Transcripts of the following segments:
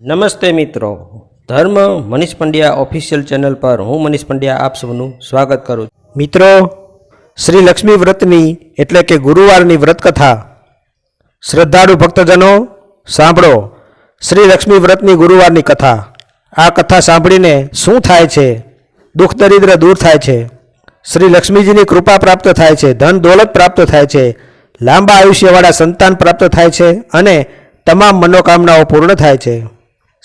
નમસ્તે મિત્રો. ધર્મ મનીષ પંડ્યા ઓફિશિયલ ચેનલ પર હું મનીષ પંડ્યા આપ સૌનું સ્વાગત કરું છું. મિત્રો, શ્રી લક્ષ્મી વ્રતની એટલે કે ગુરુવારની વ્રત કથા શ્રદ્ધાળુ ભક્તજનો, સાંભળો. શ્રી લક્ષ્મી વ્રતની ગુરુવારની કથા. આ કથા સાંભળીને શું થાય છે? દુઃખ દરિદ્ર દૂર થાય છે. શ્રી લક્ષ્મીજીની કૃપા પ્રાપ્ત થાય છે, ધન દોલત પ્રાપ્ત થાય છે, લાંબા આયુષ્યવાળા સંતાન પ્રાપ્ત થાય છે અને તમામ મનોકામનાઓ પૂર્ણ થાય છે.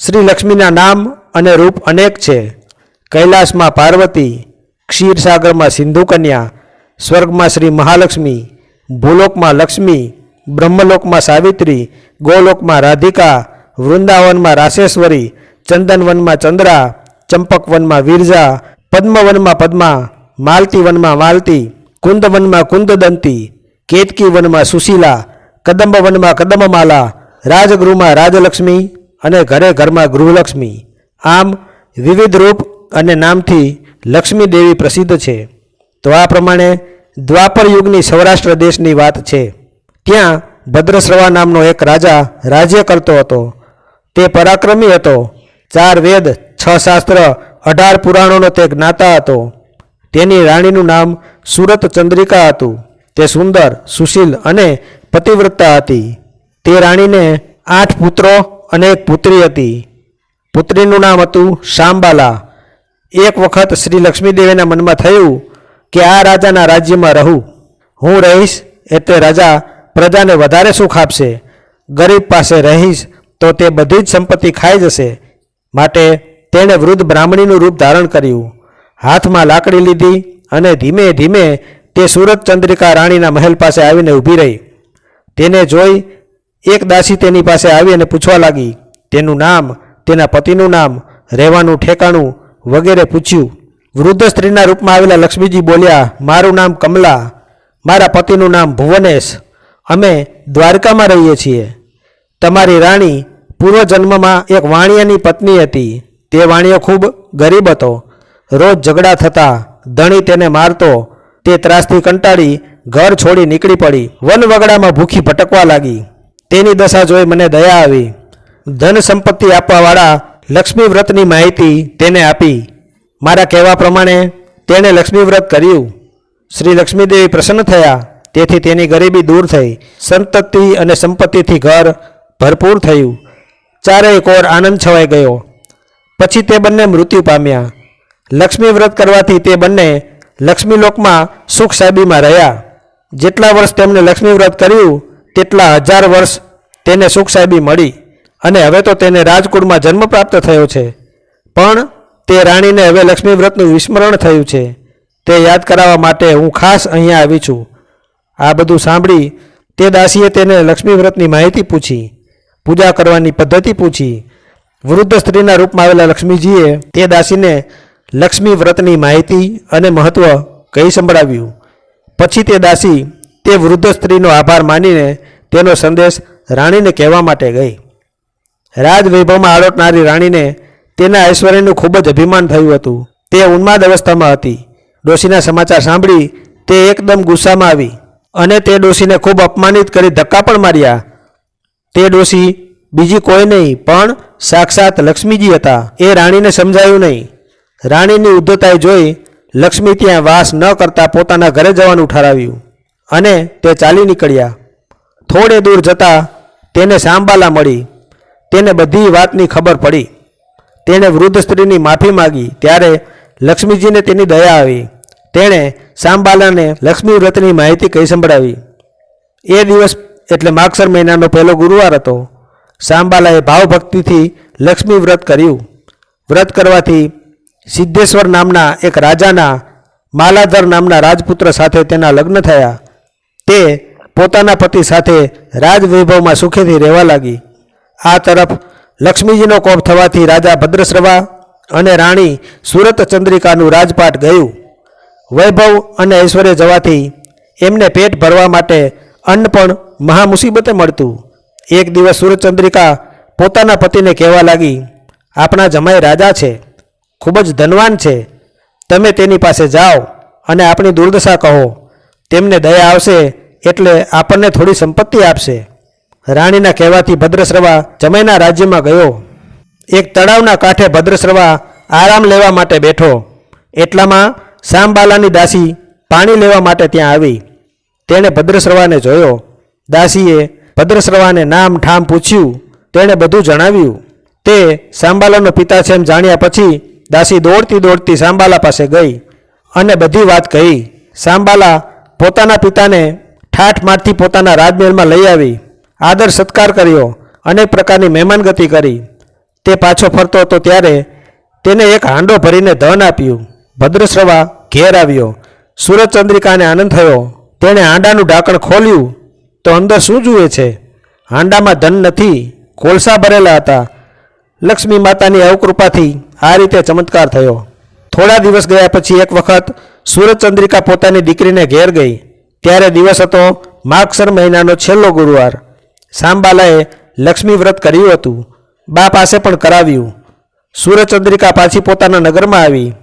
શ્રી લક્ષ્મીના નામ અને રૂપ અનેક છે. કૈલાસમાં પાર્વતી, ક્ષીરસાગરમાં સિંધુ કન્યા સ્વર્ગમાં શ્રી મહાલક્ષ્મી, ભૂલોકમાં લક્ષ્મી, બ્રહ્મલોકમાં સાવિત્રી, ગોલોકમાં રાધિકા, વૃંદાવનમાં રાસેશ્વરી ચંદનવનમાં ચંદ્રા, ચંપકવનમાં વિરજા, પદ્મવનમાં પદ્મા, માલતીવનમાં માલતી, કુંદવનમાં કુંદદંતી કેતકી વનમાં સુશીલા, કદંબવનમાં કદંબમાલા, રાજગૃહમાં રાજલક્ષ્મી અને ઘરે ઘરમાં ગૃહલક્ષ્મી. આમ વિવિધ રૂપ અને નામથી લક્ષ્મી દેવી પ્રસિદ્ધ છે. તો આ પ્રમાણે દ્વાપર યુગની સૌરાષ્ટ્ર દેશની વાત છે. ત્યાં ભદ્રશ્રવા નામનો એક રાજા રાજ્ય કરતો હતો. તે પરાક્રમી હતો. ચાર વેદ, છ શાસ્ત્ર, અઢાર પુરાણોનો તે જ્ઞાતા હતો. તેની રાણીનું નામ સુરત ચંદ્રિકા હતું. તે સુંદર, સુશીલ અને પતિવ્રતા હતી. તે રાણીને આઠ પુત્રો અને એક પુત્રી હતી. પુત્રીનું નામ હતું શામબાલા એક વખત શ્રી લક્ષ્મીદેવીના મનમાં થયું કે આ રાજાના રાજ્યમાં રહું. હું રહીશ એટલે રાજા પ્રજાને વધારે સુખ આપશે. ગરીબ પાસે રહીશ તો તે બધી જ સંપત્તિ ખાઈ જશે. માટે તેણે વૃદ્ધ બ્રાહ્મણીનું રૂપ ધારણ કર્યું. હાથમાં લાકડી લીધી અને ધીમે ધીમે તે સુરત ચંદ્રિકા રાણીના મહેલ પાસે આવીને ઊભી રહી. તેને જોઈ એક દાસી તેની પાસે આવી અને પૂછવા લાગી, તેનું નામ, તેના પતિનું નામ, રહેવાનું ઠેકાણું વગેરે પૂછ્યું. વૃદ્ધ સ્ત્રીના રૂપમાં આવેલા લક્ષ્મીજી બોલ્યા, મારું નામ કમલા, મારા પતિનું નામ ભુવનેશ. અમે દ્વારકામાં રહીએ છીએ. તમારી રાણી પૂર્વજન્મમાં એક વાણિયાની પત્ની હતી. તે વાણિયો ખૂબ ગરીબ હતો. રોજ ઝઘડા થતા, ધણી તેને મારતો. તે ત્રાસથી કંટાળી ઘર છોડી નીકળી પડી. વન વગડામાં ભૂખી ભટકવા લાગી. તેની દશા જોઈ મને દયા આવી. ધન સંપત્તિ આપવાવાળા લક્ષ્મી વ્રતની માહિતી તેને આપી. મારા કહેવા પ્રમાણે તેણે લક્ષ્મી વ્રત કર્યું. શ્રી લક્ષ્મીદેવી પ્રસન્ન થયા. તેથી તેની ગરીબી દૂર થઈ. સંતતિ અને સંપત્તિથી ઘર ભરપૂર થયું. ચારેય કોર આનંદ છવાઈ ગયો. પછી તે બંને મૃત્યુ પામ્યા. લક્ષ્મી વ્રત કરવાથી તે બંને લક્ષ્મીલોકમાં સુખ સાબીમાં રહ્યા. જેટલા વર્ષ તેમણે લક્ષ્મી વ્રત કર્યું તેટલા હજાર વર્ષ તેને સુખ સાહેબી મળી અને હવે તો તેને રાજકુળમાં જન્મ પ્રાપ્ત થયો છે. પણ તે રાણીને હવે લક્ષ્મી વ્રતનું વિસ્મરણ થયું છે. તે યાદ કરાવવા માટે હું ખાસ અહીંયા આવી છું. આ બધું સાંભળી તે દાસીએ તેને લક્ષ્મી વ્રતની માહિતી પૂછી, પૂજા કરવાની પદ્ધતિ પૂછી. વૃદ્ધ સ્ત્રીના રૂપમાં આવેલા લક્ષ્મીજીએ તે દાસીને લક્ષ્મી વ્રતની માહિતી અને મહત્ત્વ કહી સંભળાવ્યું. પછી તે દાસી તે વૃદ્ધ સ્ત્રીનો આભાર માનીને તેનો સંદેશ રાણીને કહેવા માટે ગઈ. રાજવૈભવમાં આળોટનારી રાણીને તેના ઐશ્વર્યનું ખૂબ જ અભિમાન થયું હતું. તે ઉન્માદ અવસ્થામાં હતી. ડોશીના સમાચાર સાંભળી તે એકદમ ગુસ્સામાં આવી અને તે ડોશીને ખૂબ અપમાનિત કરી ધક્કા પણ માર્યા. તે ડોશી બીજી કોઈ નહીં, પણ સાક્ષાત લક્ષ્મીજી હતા. એ રાણીને સમજાયું નહીં. રાણીની ઉદ્ધતાએ જોઈ લક્ષ્મી ત્યાં વાસ ન કરતા પોતાના ઘરે જવાનું ઠરાવ્યું. અને તે ચાલી નીકળ્યા. થોડે દૂર જતાં તેને સાંબાલા મળી. તેને બધી વાતની ખબર પડી. તેણે વૃદ્ધ સ્ત્રીની માફી માગી. ત્યારે લક્ષ્મીજીને તેની દયા આવી. તેણે સાંબાલાને લક્ષ્મી વ્રતની માહિતી કહી સંભળાવી. એ દિવસ એટલે માગસર મહિનાનો પહેલો ગુરુવાર હતો. સાંબાલાએ ભાવભક્તિથી લક્ષ્મી વ્રત કર્યું. વ્રત કરવાથી સિદ્ધેશ્વર નામના એક રાજાના માલાધર નામના રાજપુત્ર સાથે તેના લગ્ન થયા. તે પોતાના પતિ સાથે રાજવૈભવમાં સુખેથી રહેવા લાગી. આ તરફ લક્ષ્મીજીનો કોપ થવાથી રાજા ભદ્રશ્રવા અને રાણી સુરત ચંદ્રિકાનું રાજપાટ ગયું. વૈભવ અને ઐશ્વર્ય જવાથી એમને પેટ ભરવા માટે અન્ન પણ મહામુસીબતે મળતું. એક દિવસ સુરચંદ્રિકા પોતાના પતિને કહેવા લાગી, આપણા જમાઈ રાજા છે, ખૂબ જ ધનવાન છે. તમે તેની પાસે જાઓ અને આપણી દુર્દશા કહો. તેમને દયા આવશે એટલે આપણને થોડી સંપત્તિ આપશે. રાણીના કહેવાથી ભદ્રશ્રવા જમૈના રાજ્યમાં ગયો. એક તળાવના કાંઠે ભદ્રશ્રવા આરામ લેવા માટે બેઠો. એટલામાં સામબાલાની દાસી પાણી લેવા માટે ત્યાં આવી. તેણે ભદ્રશ્રવાને જોયો. દાસીએ ભદ્રશ્રવાને નામ ઠામ પૂછ્યું. તેણે બધું જણાવ્યું. તે સાંબાલાનો પિતા છે એમ જાણ્યા પછી દાસી દોડતી દોડતી સાંબાલા પાસે ગઈ અને બધી વાત કહી. સાંબાલા પોતાના પિતાને ઠાઠ માઠથી પોતાના રાજમહેલમાં લઈ આવી, આદર સત્કાર કર્યો, અનેક પ્રકારની મહેમાનગતિ કરી. તે પાછો ફરતો હતો ત્યારે તેને એક હાંડો ભરીને ધન આપ્યું. ભદ્રશ્રવા ઘેર આવ્યો. સુરતચંદ્રિકાને આનંદ થયો. તેણે હાંડાનું ઢાંકણ ખોલ્યું. તો અંદર શું જુએ છે? હાંડામાં ધન નથી, કોલસા ભરેલા હતા. લક્ષ્મી માતાની અવકૃપાથી આ રીતે ચમત્કાર થયો. થોડા દિવસ ગયા પછી એક વખત સુરતચંદ્રિકા પોતાની દીકરીને ઘેર ગઈ. ત્યારે દિવસ હતો માગસર મહિનાનો છેલ્લો ગુરુવાર. સાંબાલાએ લક્ષ્મી વ્રત કર્યું હતું. બા પાસે પણ કરાવ્યું. સૂર્યચંદ્રિકા પાછી પોતાના નગરમાં આવી.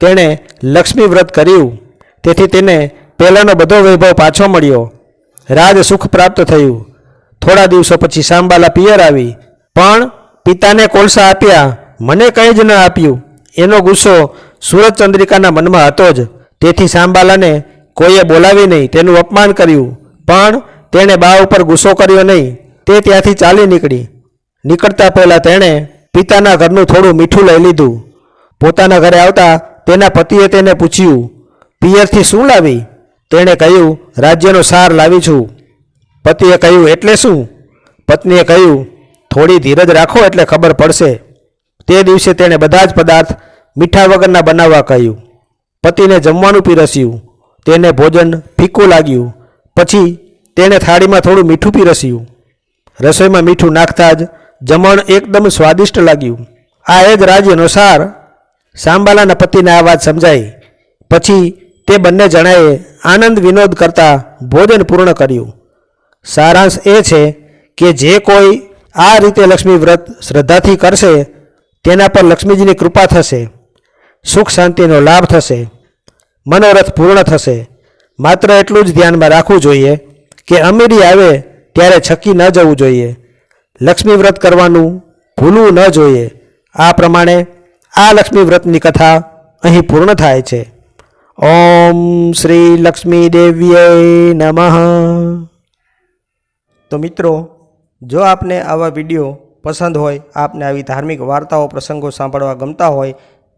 તેણે લક્ષ્મી વ્રત કર્યું. તેથી તેને પહેલાંનો બધો વૈભવ પાછો મળ્યો. રાજ સુખ પ્રાપ્ત થયું. થોડા દિવસો પછી સાંબાલા પિયર આવી. પણ પિતાને કોલસા આપ્યા. મને કંઈ જ ન આપ્યું. એનો ગુસ્સો સૂરજચંદ્રિકાના મનમાં હતો જ. તેથી સાંબાલાને કોઈએ બોલાવી નહીં, તેનું અપમાન કર્યું. પણ તેણે બા ઉપર ગુસ્સો કર્યો નહીં, તે ત્યાંથી ચાલી નીકળી. નીકળતા પહેલાં તેણે પિતાના ઘરનું થોડું મીઠું લઈ લીધું. પોતાના ઘરે આવતા તેના પતિએ તેને પૂછ્યું, પિયરથી શું લાવી? તેણે કહ્યું, રાજ્યનો સાર લાવી છું. પતિએ કહ્યું, એટલે શું? પત્નીએ કહ્યું, થોડી ધીરજ રાખો એટલે ખબર પડશે. તે દિવસે તેણે બધા જ પદાર્થ મીઠા વગરના બનાવવા કહ્યું. પતિને જમવાનું પીરસ્યું. તેને ભોજન ફીકું લાગ્યું. પછી તેણે થાળીમાં થોડું મીઠું પીરસ્યું રસોઈમાં મીઠું નાખતા જ જમણ એકદમ સ્વાદિષ્ટ લાગ્યું. આ એ જ રાજ્યનો સાર સાંબાલાના પતિને આ વાત સમજાઈ. પછી તે બંને જણાએ આનંદ વિનોદ કરતા ભોજન પૂર્ણ કર્યું. સારાંશ એ છે કે જે કોઈ આ રીતે લક્ષ્મી વ્રત શ્રદ્ધાથી કરશે, તેના પર લક્ષ્મીજીની કૃપા થશે. સુખ શાંતિનો લાભ થશે. મનોરથ પૂર્ણ થશે. માત્ર એટલું જ ધ્યાનમાં રાખવું જોઈએ કે અમીરી આવે ત્યારે છકી ન જવું જોઈએ. લક્ષ્મી વ્રત કરવાનું ભૂલવું ન જોઈએ. આ પ્રમાણે આ લક્ષ્મી વ્રતની કથા અહીં પૂર્ણ થાય છે. ઓમ શ્રી લક્ષ્મી દેવીએ નમઃ. તો મિત્રો, જો આપને આવા વીડિયો પસંદ હોય, આપને આવી ધાર્મિક વાર્તાઓ, પ્રસંગો સાંભળવા ગમતા હોય